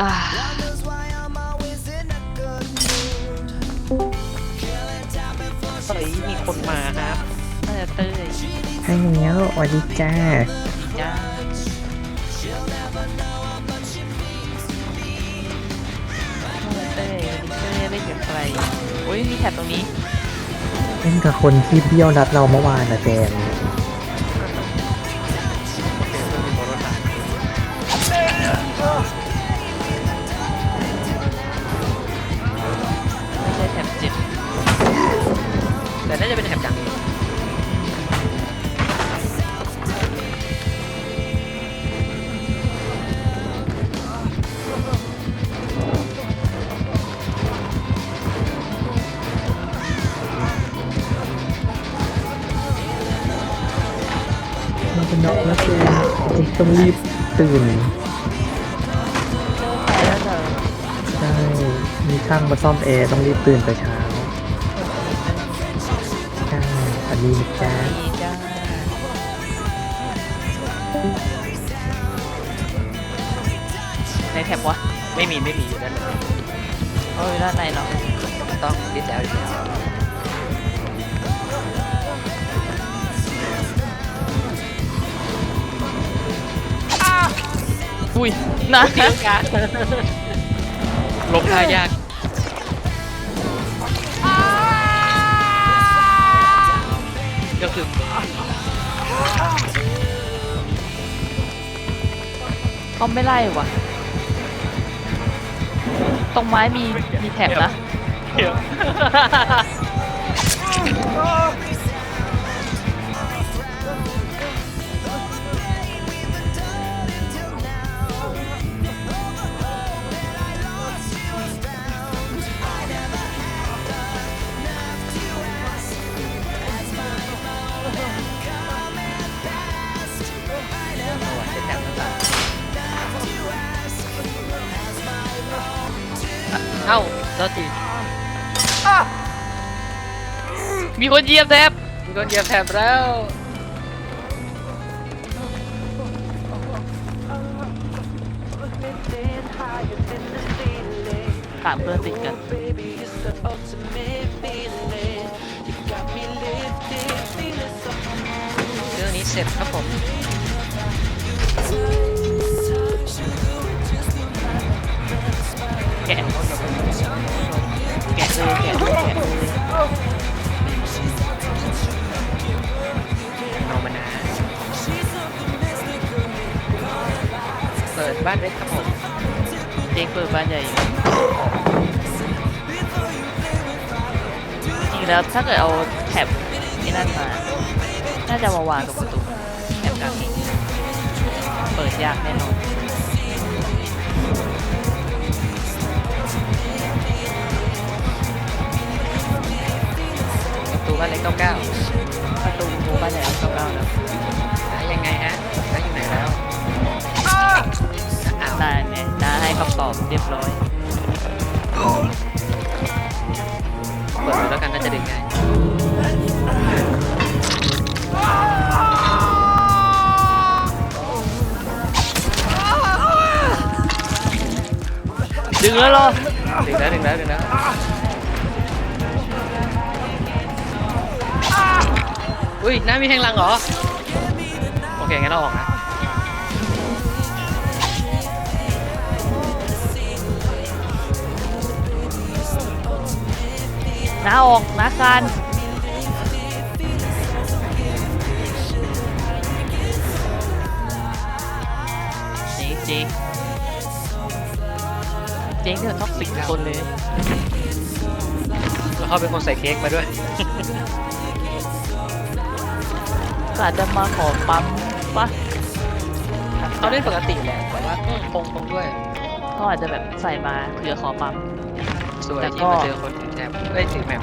อ่าเฮ้ยมีคนมาครับน่าจะเต้ยให้แล้วสวัสดีจ้าจ้าเต้ยเต้ยเล่นกับใครโอ้ยมีแถบตรงนี้เล่นกับคนที่เบี้ยวนัดเราเมื่อวานนะแจน ต้องรีบตื่นไปแล้วเถอะใช่มีช่างมาซ่อมแอร์ต้องรีบตื่นแต่เช้าใช่อันนี้นะจ้าดีจ้าในแถบวะไม่มีไม่มีอยู่ด้านหลังเอ้ยด้านในเหรอต้องดิสแล้วดิสแล้ว อุ้ยนะเดียวกันลงท่ายากก็คือเขาไม่ไล่ว่ะ ตรงไม้มีมีแถบนะ เดี๋ยว เอ้าโทษทีมีคนเหยียบแถบมีคนเหยียบแถบแล้วสามเพื่อนติดกันเรื่องนี้เสร็จครับผม บ้านเล็กครับผมเจ๊งเปิดบ้านใหญ่จริงๆแล้วถ้าเกิดเอาแถบนี่นั่นมา น่าจะมาวางตรงประตูแถบกลางนี้เปิดยากแน่นอนประตูบ้านเล็กเก้าเก้า ตอบเรียบร้อยเปิดดูแล้วกันน่าจะดึงง่ายดึงแล้วเหรอดึงแล้วดึงแล้วดึงแล้วอุ้ยน้ามีแทงหลังเหรอ โอเคงั้นเราออกนะ น้าออกน้าการเจ๊งเจ๊งเจ๊งที่มันท็อกซิกทุกคนเลย แล้วเขาเป็นคนใส่เค้กมาด้วย ก็อาจจะมาขอปั๊มปะเขาเล่นปกติแหละแต่ว่าคงคงด้วย ก็อาจจะแบบใส่มาเผื่อขอปั๊ม สวยแต่ที่ก็ มาเจอคนถือแถบเอ้ยถือแมป